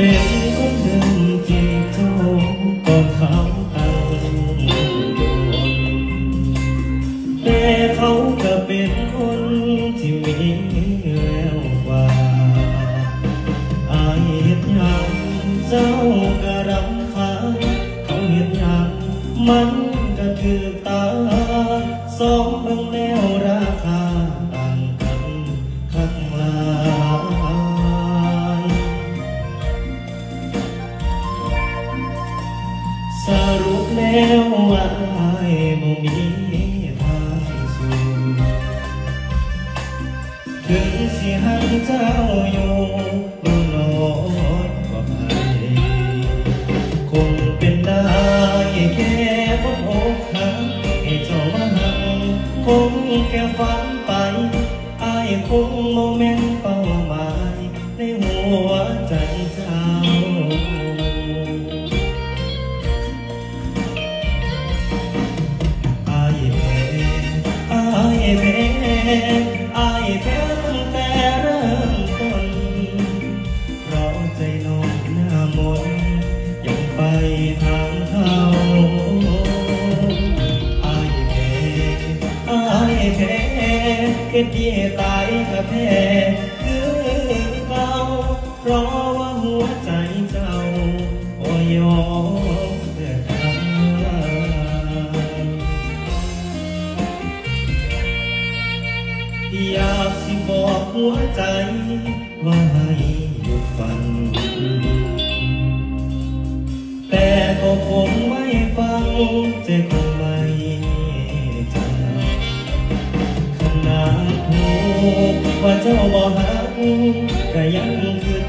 เป็นคนเดิมที่โทรก่อนเขาตั้งโดนแต่เขาก็เป็นคนที่มีแวกววาอายเห็นยังเจ้าก็รำคาเขาเห็นยังมันก็คือตาสองเบิ่งแล้ว สรุปแล้วว่าอายบ่มีทางสู้ถึงสิหักเจ้าอยู่บ่นอนก็ไปคงเป็นได้แค่คนอกหักให้เจ้ามาหักคงแค่ฝันไปอายคงโมเมนต์เป้าหมายในหัว เกิดดีตายก็แพ้คือเก่าเพราะว่าหัวใจเจ้าโอยอมเพื่อทำอยากสิบอกหัวใจ ว่าให้หยุดฝัน แต่ก็คงไม่ฟังจะคง ว่าเจ้าบ่หักก็ยังคิด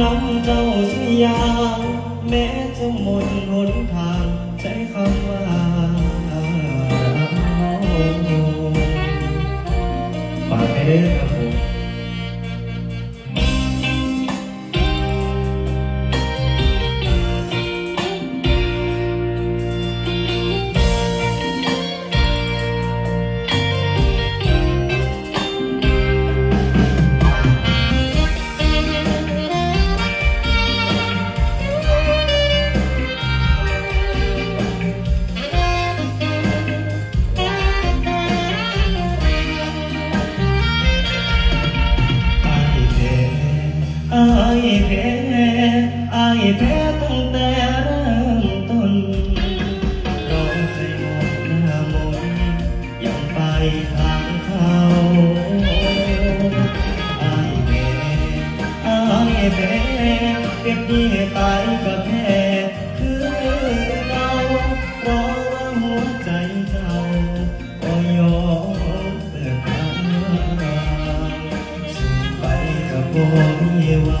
น้ำเจ้าสยามแม้จะหมดหนทางใช้คำว่าฝากไปเด้อครับ เขาไอ้แม่ไอแม่เด็กดีไปกัแม่คือเราเพราะว่าหัวใจเจก็ยอมเลิกกันสู่ไปกับบ่มีวั